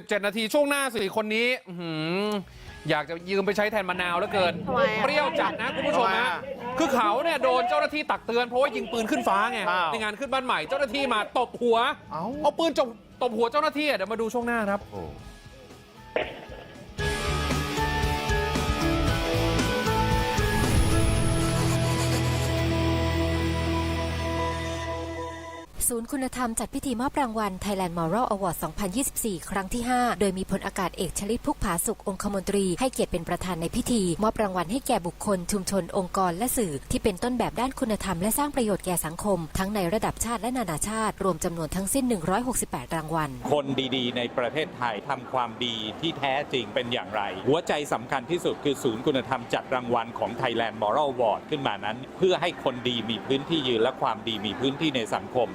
47 นาทีช่วงหน้าสี่คนนี้อื้อหืออยากจะยืมไปใช้แทนมะนาวแล้วเกิน ทำไมอะ เปรี้ยวจัดนะคุณผู้ชมทำไมนะอะคือเขาเนี่ยโดนเจ้าหน้าที่ตักเตือนเพราะว่ายิงปืนขึ้นฟ้าไงอ้าวในงานขึ้นบ้านใหม่เจ้าหน้าที่มาตบหัวเอ้าเอาปืนจบตบหัวเจ้าหน้าที่อะเดี๋ยวมาดูช่วงหน้าครับ โอ้ ศูนย์คุณธรรมจัดพิธีมอบรางวัล Thailand Moral Award 2024 ครั้งที่ 5 โดยมีพลอากาศเอกชลิตพุกผาสุของคมนตรี ให้เกียรติเป็นประธานในพิธี มอบรางวัลให้แก่บุคคล ชุมชนองค์กรและสื่อ ที่เป็นต้นแบบด้านคุณธรรมและสร้างประโยชน์แก่สังคม ทั้งในระดับชาติและนานาชาติ รวมจำนวนทั้งสิ้น 168 รางวัล คนดีๆ ในประเทศไทยทำความดีที่แท้จริงเป็นอย่างไร หัวใจสำคัญที่สุดคือศูนย์คุณธรรมจัดรางวัลของ Thailand Moral Award ขึ้นมานั้น เพื่อให้คนดีมีพื้นที่ยืนและความดีมีพื้นที่ในสังคม